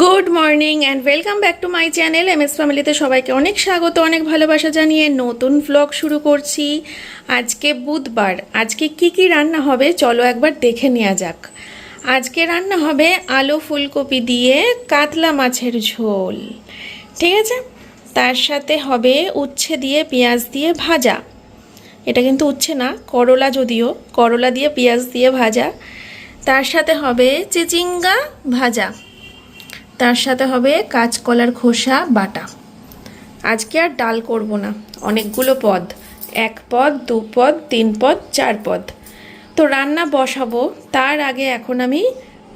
Good morning and welcome back to my channel M S ফ্যামিলিতে সবাইকে অনেক স্বাগত, অনেক ভালোবাসা জানিয়ে নতুন ভ্লগ শুরু করছি। আজকে বুধবার। আজকে কি কি রান্না হবে চলো একবার দেখে নেওয়া যাক। আজকে রান্না হবে আলু ফুলকপি দিয়ে কাতলা মাছের ঝোল। ঠিক আছে? তার সাথে হবে উচ্ছে দিয়ে পেঁয়াজ দিয়ে ভাজা। এটা কিন্তু উচ্ছে না, করলা যদিও। করলা দিয়ে পেঁয়াজ দিয়ে ভাজা। তার সাথে হবে চিচিঙ্গা ভাজা। তার সাথে হবে কাঁচকলার খোসা, বাটা। আজকে আর ডাল করব না। অনেকগুলো পদ। এক পদ, দু পদ, তিন পদ, চার পদ। তো রান্না বসাবো। তার আগে এখন আমি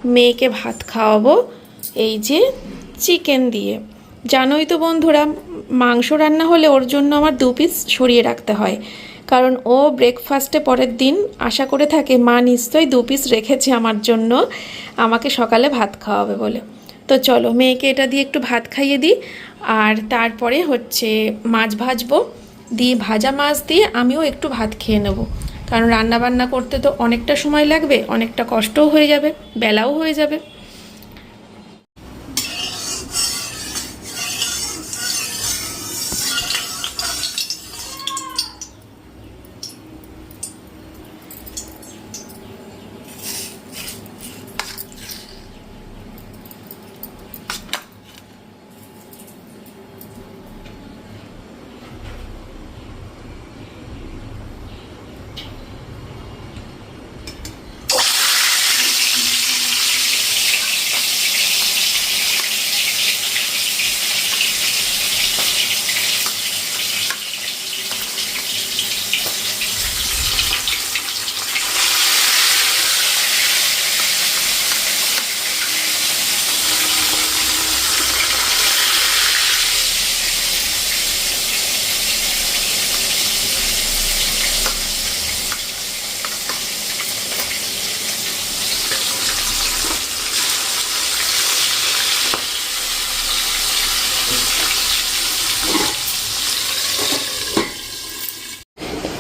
মেয়েকে ভাত খাওয়াবো। এই যে চিকেন দিয়ে। জানোই তো বন্ধুরা, মাংস রান্না হলে ওর জন্য আমার দু পিস সরিয়ে রাখতে হয়। কারণ ও ব্রেকফাস্টে পরের দিন আশা করে থাকে, মা নিশ্চয়ই দু পিস রেখেছে আমার জন্য। আমাকে সকালে ভাত খাওয়াবে বলে। তো চলো মেয়েকে এটা দিয়ে একটু ভাত খাইয়ে দিই। আর তারপরে হচ্ছে মাছ ভাজবো। দিয়ে ভাজা মাছ দিয়ে আমিও একটু ভাত খেয়ে নেব। কারণ রান্না বান্না করতে তো অনেকটা সময় লাগবে, অনেকটা কষ্টও হয়ে যাবে, বেলাও হয়ে যাবে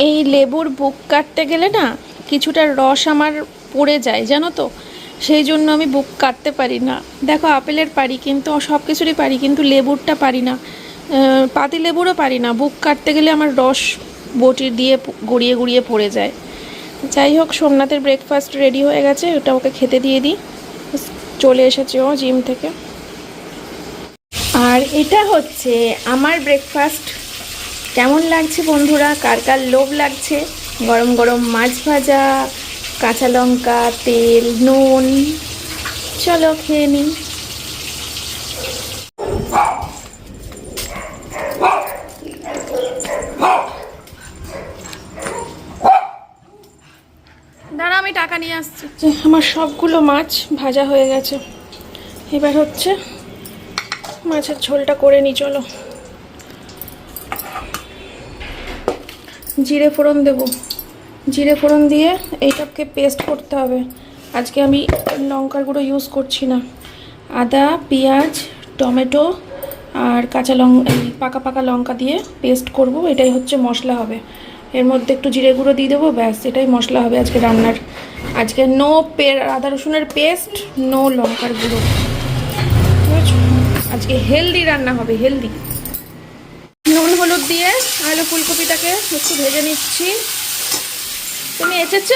এই লেবুর বুক কাটতে গেলে না কিছুটা রস আমার পড়ে যায়, জানো তো? সেই জন্য আমি বুক কাটতে পারি না। দেখো, আপেলের পারি কিন্তু, সব কিছুরই পারি কিন্তু লেবুরটা পারি না। পাতি লেবুরও পারি না। বুক কাটতে গেলে আমার রস বটি দিয়ে গড়িয়ে গড়িয়ে পড়ে যায়। যাই হোক, সোমনাথের ব্রেকফাস্ট রেডি হয়ে গেছে, ওটা ওকে খেতে দিয়ে দিই। চলে এসেছে ও জিম থেকে। আর এটা হচ্ছে আমার ব্রেকফাস্ট কেমন লাগছে বন্ধুরা? কার কার লোভ লাগছে? গরম গরম মাছ ভাজা কাঁচা লঙ্কা তেল নুন। চলো খেয়ে নিই। দাঁড়া আমি টাকা নিয়ে আসছি। যে আমার সবগুলো মাছ ভাজা হয়ে গেছে। এবার হচ্ছে মাছের ঝোলটা করে নিই চলো। জিরে ফোড়ন দেব। জিরে ফোড়ন দিয়ে এইটাকে পেস্ট করতে হবে। আজকে আমি লঙ্কার গুঁড়ো ইউজ করছি না। আদা, পেঁয়াজ, টমেটো আর কাঁচা এই পাকা পাকা লঙ্কা দিয়ে পেস্ট করব। এটাই হচ্ছে মশলা হবে। এর মধ্যে একটু জিরে গুঁড়ো দিয়ে দেবো, ব্যাস, এটাই মশলা হবে আজকে রান্নার। আজকে নো পে আদা রসুনের পেস্ট নো লঙ্কার গুঁড়ো? আজকে হেলদি রান্না হবে হেলদি নুন হলুদ দিয়ে আলু ফুলকপিটাকে একটু ভেজে নিচ্ছি। তুমি এসেছ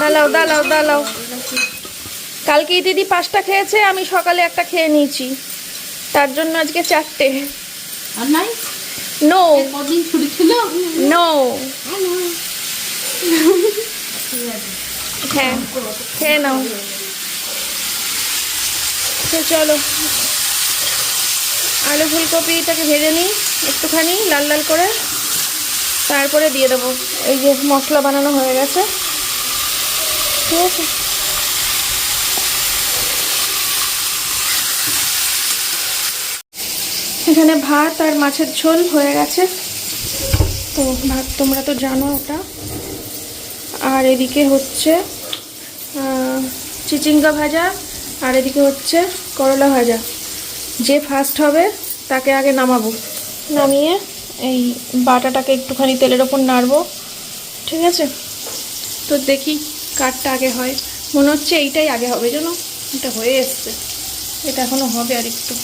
দালাও দালাও দালাও কালকে দিদি পাঁচটা খেয়েছে আমি সকালে একটা খেয়ে নিয়েছি। তার জন্য আজকে চারটে। নো নো হ্যাঁ খেয়ে নাও। চলো। আলু ফুলকপিটাকে ভেজে নিই একটুখানি, লাল লাল করে। তারপরে দিয়ে দেবো। এই যে মশলা বানানো হয়ে গেছে। ঠিক আছে। এখানে ভাত আর মাছের ঝোল হয়ে গেছে। তো ভাত তোমরা তো জানো ওটা। আর এদিকে হচ্ছে চিচিঙ্গা ভাজা, আর এদিকে হচ্ছে করলা ভাজা। যে ফার্স্ট হবে, তাকে আগে নামাবো। নামিয়ে এই বাটাটাকে একটুখানি তেলের ওপর নাড়বো। ঠিক আছে? তো দেখি কাঠটা আগে হয়। মনে হচ্ছে এইটাই আগে হবে, জানো? এটা হয়ে এসছে। এটা এখনও হবে আর একটু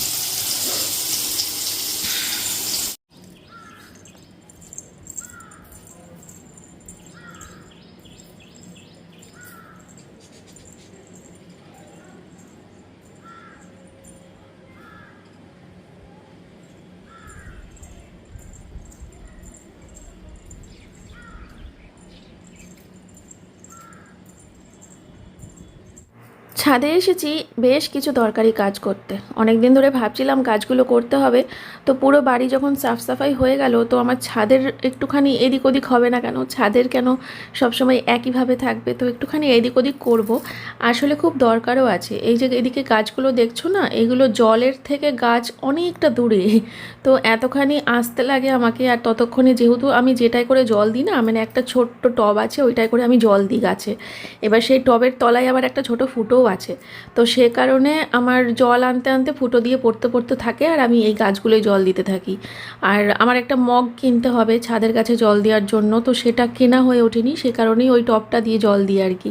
ছাদে এসেছি বেশ কিছু দরকারি কাজ করতে। অনেক দিন ধরে ভাবছিলাম কাজগুলো করতে হবে, তো পুরো বাড়ি যখন সাফ সাফাই হয়ে গেল, তো আমার ছাদের একটুখানি এদিক ওদিক হবে না কেন? ছাদের কেন সবসময় একইভাবে থাকবে? তো একটুখানি এদিক ওদিক করব। আসলে খুব দরকারও আছে। এই যে এদিকে গাছগুলো দেখছ না, এগুলো জলের থেকে গাছ অনেকটা দূরে, তো এতখানি আসতে লাগে আমাকে। আর ততক্ষণে যেহেতু আমি যেটাই করে জল দিই না মানে একটা ছোট্ট টব আছে, ওইটাই করে আমি জল দিই গাছে। এবার সেই টবের তলায় আবার একটা ছোট ফুটোও আছে। তো সে কারণে আমার জল আনতে আনতে ফুটো দিয়ে পড়তে পড়তে থাকে আর আমি এই গাছগুলোয় জল দিতে থাকি। আর আমার একটা মগ কিনতে হবে ছাদের কাছে জল দেওয়ার জন্য, তো সেটা কেনা হয়ে ওঠেনি, সে কারণেই ওই টবটা দিয়ে জল দিই আর কি।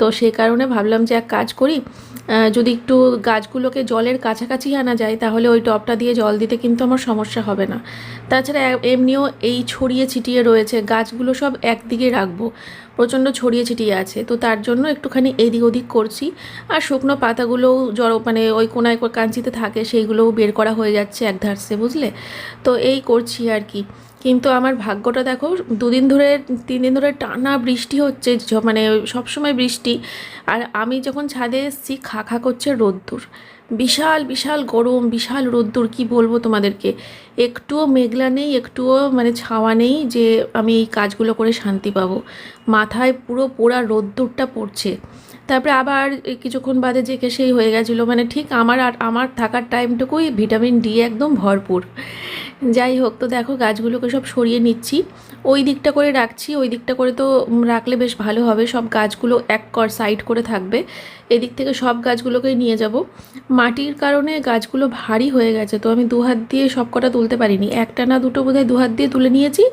তো সে কারণে ভাবলাম যে এক কাজ করি যদি একটু গাছগুলোকে জলের কাছাকাছি আনা যায়, তাহলে ওই টবটা দিয়ে জল দিতে কিন্তু আমার সমস্যা হবে না। তাছাড়া এমনিও এই ছড়িয়ে ছিটিয়ে রয়েছে, গাছগুলো সব একদিকে রাখব। প্রচণ্ড ছড়িয়ে ছিটিয়ে আছে। তো তার জন্য একটুখানি এদিক ওদিক করছি। আর শুকনো পাতাগুলোও জড়ো মানে ওই কোনায় কাঞ্চিতে থাকে, সেইগুলোও বের করা হয়ে যাচ্ছে এক ধারসে বুঝলে? তো এই করছি আর কি। কিন্তু আমার ভাগ্যটা দেখো, দুদিন ধরে, তিন দিন ধরে টানা বৃষ্টি হচ্ছে মানে সবসময় বৃষ্টি। আর আমি যখন ছাদে এসেছি, খা খা করছে রোদ্দুর। বিশাল বিশাল গরম, বিশাল রোদ্দুর, কি বলব তোমাদেরকে? একটুও মেঘলা নেই, একটুও মানে ছাওয়া নেই যে আমি এই কাজগুলো করে শান্তি পাবো। মাথায় পুরো পোড়া রোদ্দুরটা পড়ছে। তারপরে আবার কিছুক্ষণ বাদে যে কে সেই হয়ে গেছিল মানে ঠিক আমার আর আমার থাকার টাইমটুকুই ভিটামিন ডি একদম ভরপুর। যাই হোক, তো দেখো গাছগুলোকে সব সরিয়ে নিচ্ছি। ওই দিকটা করে রাখছি, ওই দিকটা করে তো রাখলে বেশ ভালো হবে। সব গাছগুলো এক কর সাইড করে থাকবে। এদিক থেকে সব গাছগুলোকেই নিয়ে যাব। মাটির কারণে গাছগুলো ভারী হয়ে গেছে, তো আমি দু হাত দিয়ে সব কটা তুলতে পারিনি। একটা না দুটো বোধহয় দু হাত দিয়ে তুলে নিয়েছি।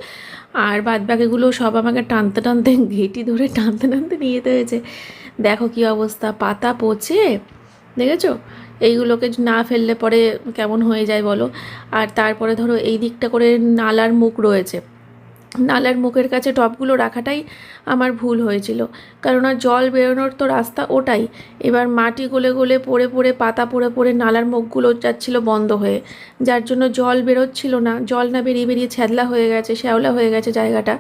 আর বাদ বাকিগুলো সব আমাকে টানতে টানতে ঘেটি ধরে টানতে টানতে নিয়ে যেতে হয়েছে। দেখো কি অবস্থা, পাতা পচে? দেখেছ? এইগুলোকে না ফেললে পরে কেমন হয়ে যায় বলো? আর তারপরে ধরো এই দিকটা করে নালার মুখ রয়েছে। নালার মুখের কাছে টবগুলো রাখাটাই আমার ভুল হয়েছিল। কারণ আর জল বেরোনোর তো রাস্তা ওটাই। এবার মাটি গলে গলে পড়ে পড়ে পাতা পড়ে পড়ে নালার মুখগুলো যাচ্ছিল বন্ধ হয়ে। যার জন্য জল বেরোচ্ছিল না। জল না বেরিয়ে বেরিয়ে ছ্যাদলা হয়ে গেছে, শ্যাওলা হয়ে গেছে জায়গাটা।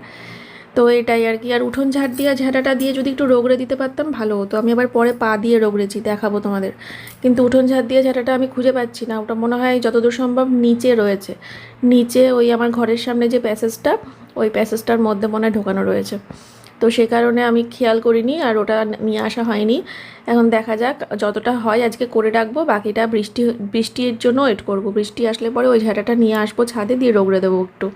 তো এটাই আর কি। আর উঠোন ঝাড় দিয়ে, ঝাঁটাটা দিয়ে যদি একটু রোগড়ে দিতে পারতাম, ভালো হতো। আমি আবার পরে পা দিয়ে রোগড়েছি, দেখাবো তোমাদের। কিন্তু উঠোন ঝাড় দিয়ে ঝাঁটাটা আমি খুঁজে পাচ্ছি না। ওটা মনে হয় যতদূর সম্ভব নিচে রয়েছে। নিচে ওই আমার ঘরের সামনে যে প্যাসেজটা, ওই প্যাসেজটার মধ্যে মনে হয় ঢোকানো রয়েছে। তো সে কারণে আমি খেয়াল করিনি আর ওটা নিয়ে আসা হয়নি। এখন দেখা যাক যতটা হয়। আজকে করে রাখব, বাকিটা বৃষ্টি, বৃষ্টির জন্য ওয়েট করব। বৃষ্টি আসলে পরে ওই ঝাঁটাটা নিয়ে আসব, ছাদে দিয়ে রোগড়ে দেবো একটু।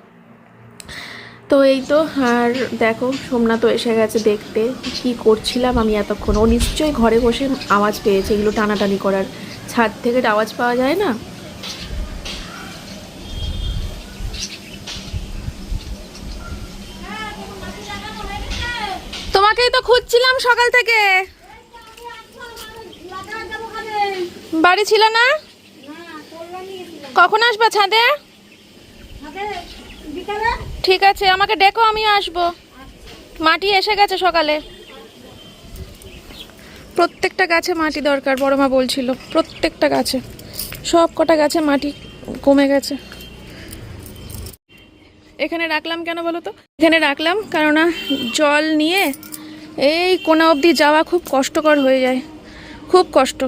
তো এই তো আর দেখো সোমনাথও এসে গেছে দেখতে। কি করছিলাম আমি এতক্ষণ? ও নিশ্চয়ই ঘরে বসে আওয়াজ পেয়েছে এগুলো টানাটানি করার। ছাদ থেকে আওয়াজ পাওয়া যায় না? তোমাকেই তো খুঁজছিলাম সকাল থেকে। বাড়ি ছিল না? কখন আসবা ছাদে? ঠিক আছে, আমাকে ডেকো, আমি আসব। মাটি এসে গেছে সকালে। প্রত্যেকটা গাছে মাটি দরকার, বড় মা বলছিল। প্রত্যেকটা গাছে, সব কটা গাছে মাটি কমে গেছে। এখানে রাখলাম কেন বলো তো? এখানে রাখলাম কেননা জল নিয়ে এই কোনা অবধি যাওয়া খুব কষ্টকর হয়ে যায়। খুব কষ্ট।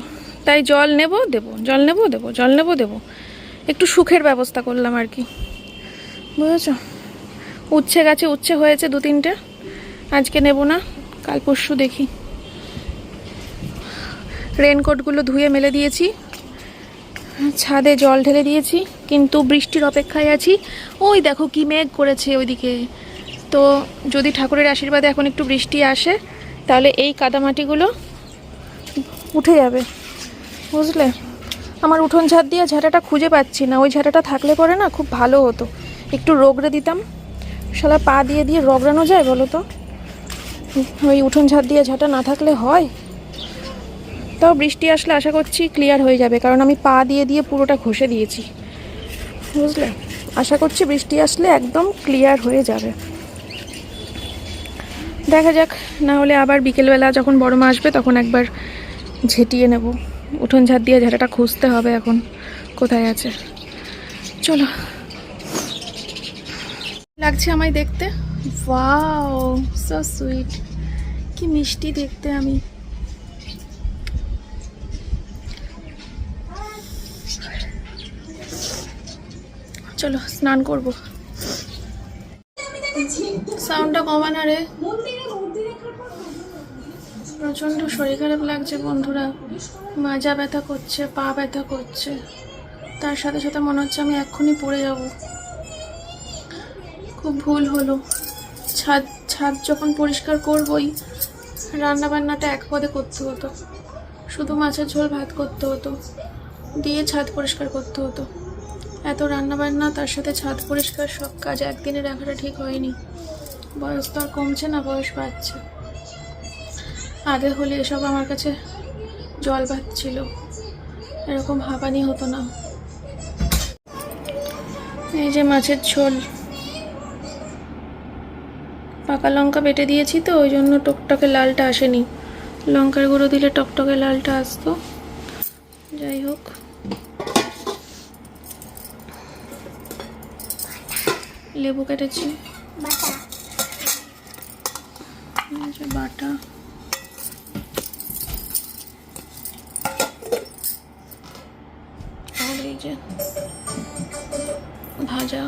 তাই জল নেব, দেব, জল নেব, দেব, জল নেব, দেব। একটু সুখের ব্যবস্থা করলাম আর কি। বুঝেছ? উচ্ছে গাছে উচ্ছে হয়েছে দু তিনটে। আজকে নেব না, কাল পরশু দেখি। রেনকোটগুলো ধুয়ে মেলে দিয়েছি, ছাদে জল ঢেলে দিয়েছি, কিন্তু বৃষ্টির অপেক্ষায় আছি। ওই দেখো কি মেঘ করেছে ওইদিকে। তো যদি ঠাকুরের আশীর্বাদে এখন একটু বৃষ্টি আসে, তাহলে এই কাদামাটিগুলো উঠে যাবে। বুঝলে? আমার উঠোন ঝাড় দিয়ে ঝাঁটাটা খুঁজে পাচ্ছি না। ওই ঝাঁটাটা থাকলে পরে না খুব ভালো হতো। একটু রোগড়ে দিতাম। শালা পা দিয়ে দিয়ে রগড়ানো যায় বলো তো? ওই উঠোন ঝাড় দিয়ে ঝাঁটা না থাকলে হয়? তাও বৃষ্টি আসলে আশা করছি ক্লিয়ার হয়ে যাবে, কারণ আমি পা দিয়ে দিয়ে পুরোটা ঘষে দিয়েছি। বুঝলে? আশা করছি বৃষ্টি আসলে একদম ক্লিয়ার হয়ে যাবে। দেখা যাক, না হলে আবার বিকেলবেলা যখন বড় মা আসবে তখন একবার ঝেঁটিয়ে নেব। উঠোন ঝাড় দিয়ে ঝাঁটাটা খুঁজতে হবে এখন। কোথায় আছে? চলো। লাগছে আমায় দেখতে? ওয়াও সো সুইট কি মিষ্টি দেখতে আমি। চলো, স্নান করব। সাউন্ডটা কমানা রে প্রচণ্ড শরীর খারাপ লাগছে বন্ধুরা। মাজা ব্যথা করছে, পা ব্যথা করছে। তার সাথে সাথে মনে হচ্ছে আমি এক্ষুনি পড়ে যাব। খুব ভুল হলো। ছাদ ছাদ যখন পরিষ্কার করবই, রান্নাবান্নাটা এক পদে করতে হতো। শুধু মাছের ঝোল ভাত করতে হতো, দিয়ে ছাদ পরিষ্কার করতে হতো। এত রান্নাবান্না, তার সাথে ছাদ পরিষ্কার সব কাজ একদিনে রাখাটা ঠিক হয়নি। বয়স তো আর কমছে না, বয়স বাড়ছে। আগে হলে এসব আমার কাছে জল ভাত ছিল। এরকম হাঁপানি হতো না। এই যে মাছের ঝোল পাকা লঙ্কা বেটে দিয়েছি তো ওই জন্য টকটকে লালটা আসেনি। লঙ্কার গুঁড়ো দিলে টকটকে লালটা আসতো। যাই হোক। লেবু কেটেছি। বাটা। আর এই যে ভাজা।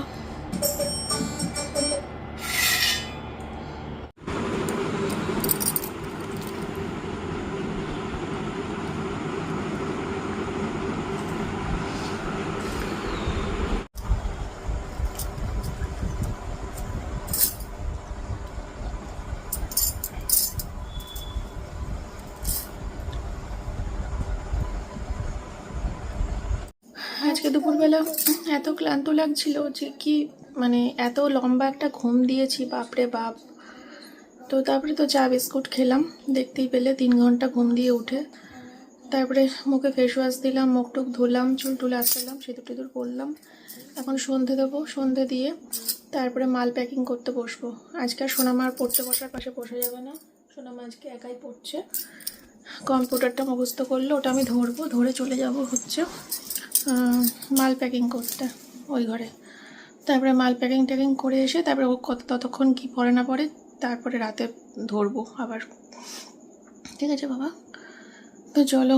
আজকে দুপুরবেলা এত ক্লান্ত লাগছিল যে কি মানে এত লম্বা একটা ঘুম দিয়েছি, বাপরে বাপ। তো তারপরে তো চা, বিস্কুট খেলাম, দেখতেই পেলে তিন ঘণ্টা ঘুম দিয়ে উঠে। তারপরে মুখে ফেস ওয়াশ দিলাম, মুখ টুক ধুলাম, চুল টুল আসালাম সিঁদুর টিঁদুর করলাম এখন সন্ধে দেবো, সন্ধে দিয়ে তারপরে মাল প্যাকিং করতে বসবো। আজকে আর সোনামার পড়তে বসার পাশে বসা যাবে না। সোনামা আজকে একাই পড়ছে। কম্পিউটারটা মুখস্থ করলে, ওটা আমি ধরবো, ধরে চলে যাব হচ্ছে। মাল প্যাকিং করতে ওই ঘরে। তারপরে মাল প্যাকিং ট্যাকিং করে এসে তারপরে ও কত ততক্ষণ কি পড়ে না পড়ে তারপরে রাতে ধরবো আবার। ঠিক আছে বাবা? তো চলো।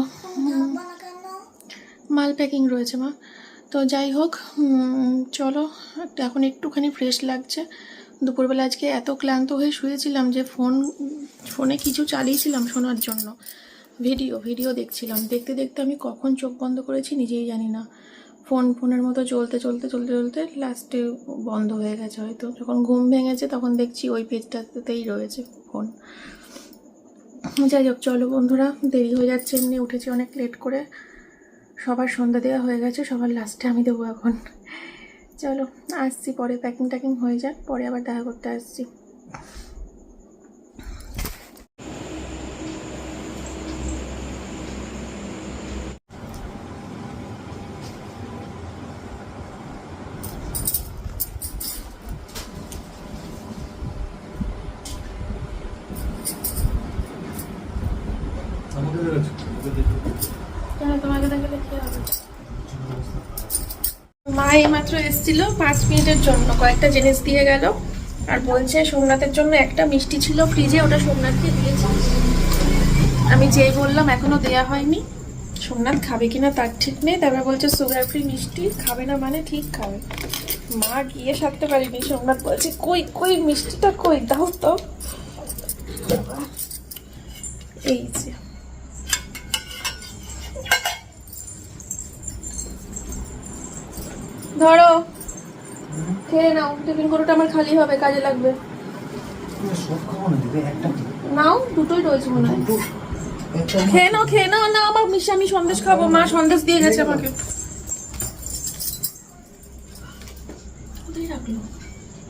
মাল প্যাকিং রয়েছে মা। তো যাই হোক চলো। এখন একটুখানি ফ্রেশ লাগছে। দুপুরবেলা আজকে এত ক্লান্ত হয়ে শুয়েছিলাম যে ফোন ফোনে কিছু চালিয়েছিলাম শোনার জন্য। ভিডিও ভিডিও দেখছিলাম। দেখতে দেখতে আমি কখন চোখ বন্ধ করেছি নিজেই জানি না। ফোন, ফোনের মতো চলতে চলতে চলতে চলতে লাস্টে বন্ধ হয়ে গেছে হয়তো। যখন ঘুম ভেঙেছে তখন দেখছি ওই পেজটাতেই রয়েছে ফোন। যাই হোক, চলো বন্ধুরা, দেরি হয়ে যাচ্ছে, এমনি উঠেছি অনেক লেট করে। সবার সন্ধ্যা দেওয়া হয়ে গেছে, সবার লাস্টে আমি দেবো এখন। চলো, আসছি, পরে প্যাকিং ট্যাকিং হয়ে যাক, পরে আবার দেখা করতে আসছি আমাকে দেখেছ আমাকে দেখে কেন তোমাকে দেখালে কি হবে মা এইমাত্র এসেছিল, পাঁচ মিনিটের জন্য। কয়েকটা জিনিস দিয়ে গেল। আর বলছে সোমনাথের জন্য একটা মিষ্টি ছিল ফ্রিজে, ওটা সোমনাথকে দিয়েছি। আমি যেই বললাম, এখনও দেয়া হয়নি। সোমনাথ খাবে কিনা তার ঠিক নেই। তারপরে বলছে সুগার ফ্রি মিষ্টি খাবে না মানে ঠিক খাবে মা গিয়ে সারতে পারিনি। সোমনাথ বলছে, কই কই, মিষ্টিটা কই? দাও তো। এই যে। ধরো। খেয়ে নাও টিফিন কোটোটা আমার খালি হবে কাজে লাগবে? নাও দুটোই রয়েছে মনে হয়। খেয়ে নাও। খেয়ে নাও না আমার মিষ্টি আমি সন্দেশ খাব মা সন্দেশ দিয়ে গেছে আমাকে।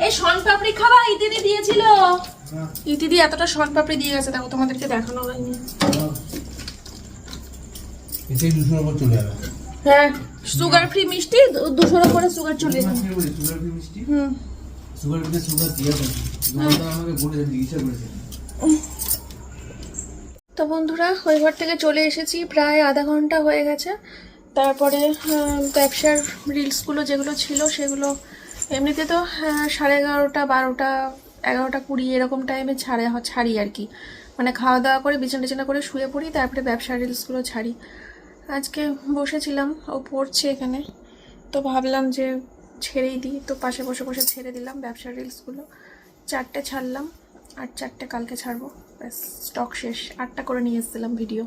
এই শন পাপড়ি খাবা ইতিদি দিয়েছিল। ইতিদি এতটা শন পাপড়ি দিয়ে গেছে দেখো তোমাদেরকে দেখানো হয়নি। না। এতেই দুশোর উপর চলে যাবে। হ্যাঁ সুগার ফ্রি মিষ্টি দুশোর করে সুগার চলে সুগার ফ্রি মিষ্টি? হুম। সুগার ফ্রিতে সুগার দিয়ে আমাকে জিজ্ঞাসা তো বন্ধুরা ওই ঘর থেকে চলে এসেছি প্রায় আধা ঘণ্টা হয়ে গেছে। তারপরে ব্যবসার রিলসগুলো যেগুলো ছিল সেগুলো এমনিতে তো সাড়ে এগারোটা বারোটা এগারোটা কুড়ি এরকম টাইমে ছাড়ে ছাড়ি আর কি। মানে খাওয়া দাওয়া করে বিছানা টিছানা করে শুয়ে পড়ি তারপরে ব্যবসার রিলসগুলো ছাড়ি। আজকে বসেছিলাম, ও পড়ছে এখানে। তো ভাবলাম যে ছেড়েই দিই, তো পাশে বসে বসে ছেড়ে দিলাম ব্যবসার রিলসগুলো। চারটে ছাড়লাম, আর চারটে কালকে ছাড়বো। ব্যাস স্টক শেষ। আটটা করে নিয়ে এসেছিলাম ভিডিও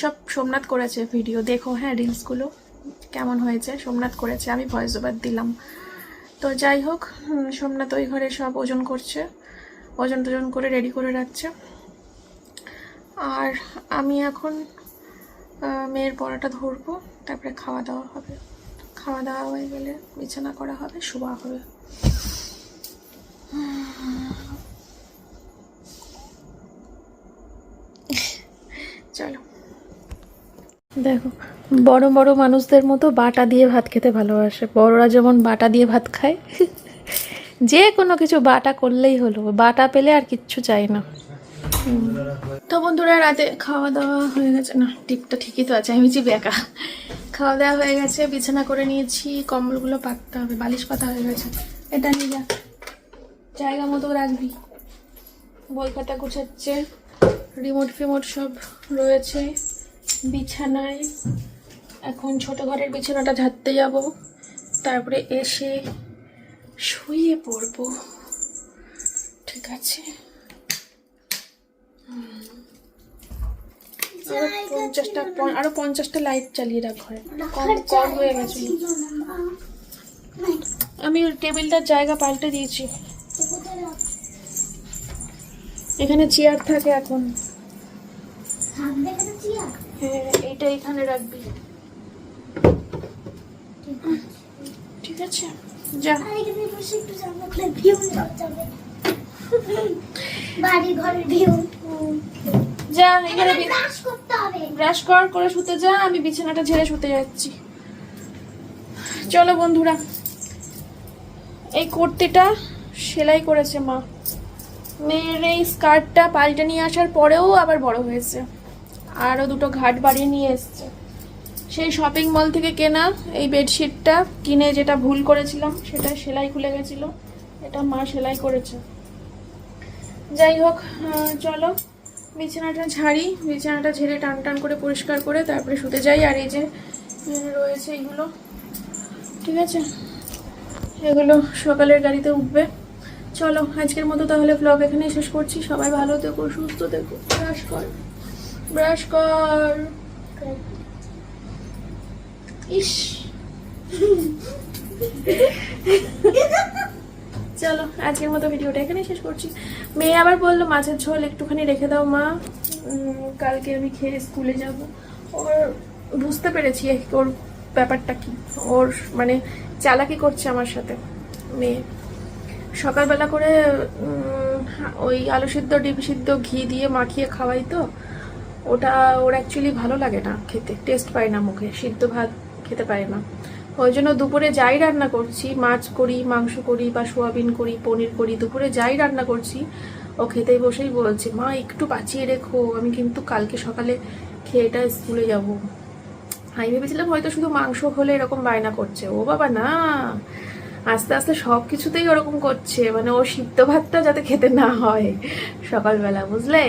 সব সোমনাথ করেছে ভিডিও দেখো হ্যাঁ রিলসগুলো কেমন হয়েছে? সোমনাথ করেছে, আমি ভয়েস ওভার দিলাম। তো যাই হোক সোমনাথ ওই ঘরে সব ওজন করছে। ওজন টোজন করে রেডি করে রাখছে। আর আমি এখন মেয়ের পড়াটা ধরবো, তারপরে খাওয়া দাওয়া হবে। খাওয়া দাওয়া হয়ে গেলে বিছানা করা হবে, শোয়া হবে। চলো। দেখো, বড় বড় মানুষদের মতো বাটা দিয়ে ভাত খেতে ভালোবাসে। বড়রা যেমন বাটা দিয়ে ভাত খায়, যে কোনো কিছু বাটা করলেই হলো। বাটা পেলে আর কিচ্ছু চাই না। তো বন্ধুরা, রাতে খাওয়া দাওয়া হয়ে গেছে। না, টিপটা ঠিকই তো আছে, আমি যে বেকা খাওয়া দাওয়া হয়ে গেছে, বিছানা করে নিয়েছি, কম্বলগুলো পাততে হবে, বালিশ পাতা হয়ে গেছে। এটা নিয়ে যা, জায়গা মতো রাখবি। বই খাতা গুছাচ্ছে রিমোট ফিমোট সব রয়েছে, বিছানায়। এখন ছোট ঘরের বিছানাটা ঝাড়তে যাব, তারপরে এসে শুয়ে পড়ব। ঠিক আছে। আরও পঞ্চাশটা আরও পঞ্চাশটা লাইট চালিয়ে রাখ ঘরে। কম কম হয়ে গেছিল আমি টেবিলটার জায়গা পাল্টে দিয়েছি। এখানে চেয়ার থাকে এখন। হ্যাঁ এইটা এখানে রাখবি। ঠিক আছে। যা। বাড়ি ঘরের ভিউ যা এখানে ব্রাশ কর করে শুতে যা আমি বিছানাটা ঝেড়ে শুতে যাচ্ছি। চলো বন্ধুরা এই কুর্তিটা সেলাই করেছে মা। মেয়ের এই স্কার্টটা পাল্টে নিয়ে আসার পরেও আবার বড় হয়েছে। আরও দুটো ঘাট বাড়িয়ে নিয়ে এসছে। সেই শপিং মল থেকে কেনা এই বেডশিটটা কিনে যেটা ভুল করেছিলাম সেটা সেলাই খুলে গেছিল। এটা মা সেলাই করেছে। যাই হোক চলো। বিছানাটা ঝাড়ি, বিছানাটা ঝেড়ে টান টান করে পরিষ্কার করে তারপরে শুতে যাই। আর এই যে রয়েছে এগুলো। ঠিক আছে? এগুলো সকালের গাড়িতে উঠবে। চলো, আজকের মতো তাহলে ব্লগ এখানেই শেষ করছি। সবাই ভালো থেকো, সুস্থ থেকো। ব্রাশ কর। ব্রাশ কর। ইস! চলো, আজকের মতো ভিডিওটা এখানেই শেষ করছি। মেয়ে আবার বলল, মাছের ঝোল একটুখানি রেখে দাও মা। কালকে আমি খেয়ে স্কুলে যাব। ওর বুঝতে পেরেছি ওর ব্যাপারটা কি। ওর মানে চালাকি করছে আমার সাথে মেয়ে। সকালবেলা করে ওই আলু সিদ্ধ, ডিম সিদ্ধ, ঘি দিয়ে মাখিয়ে খাওয়াই তো। ওটা ওর অ্যাকচুয়ালি ভালো লাগে না খেতে টেস্ট পায় না মুখে। সিদ্ধ ভাত খেতে পারে না। ওই জন্য দুপুরে যাই রান্না করছি। মাছ করি, মাংস করি বা সোয়াবিন করি, পনির করি, দুপুরে যাই রান্না করছি। ও খেতেই বসেই বলছে, মা, একটু বাঁচিয়ে রেখো, আমি কিন্তু কালকে সকালে খেয়ে এটা স্কুলে যাব। আমি ভেবেছিলাম হয়তো শুধু মাংস হলে এরকম বায়না করছে। ও বাবা, না। আস্তে আস্তে সব কিছুতেই ওরকম করছে। মানে ও সিদ্ধ ভাতটা যাতে খেতে না হয় সকালবেলা, বুঝলে?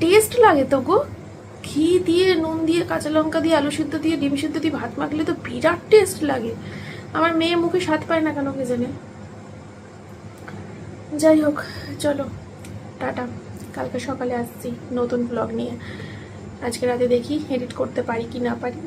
টেস্ট লাগে তো গো। ঘি দিয়ে, নুন দিয়ে, কাঁচা লঙ্কা দিয়ে, আলু সিদ্ধ দিয়ে, ডিম সিদ্ধ দিয়ে ভাত মাখলে তো বিরাট টেস্ট লাগে। আমার মেয়ে মুখে স্বাদ পায় না কেন কে জানে? যাই হোক, চলো, টাটা। কালকে সকালে আসছি নতুন ব্লগ নিয়ে। আজকে রাতে দেখি এডিট করতে পারি কি না পারি।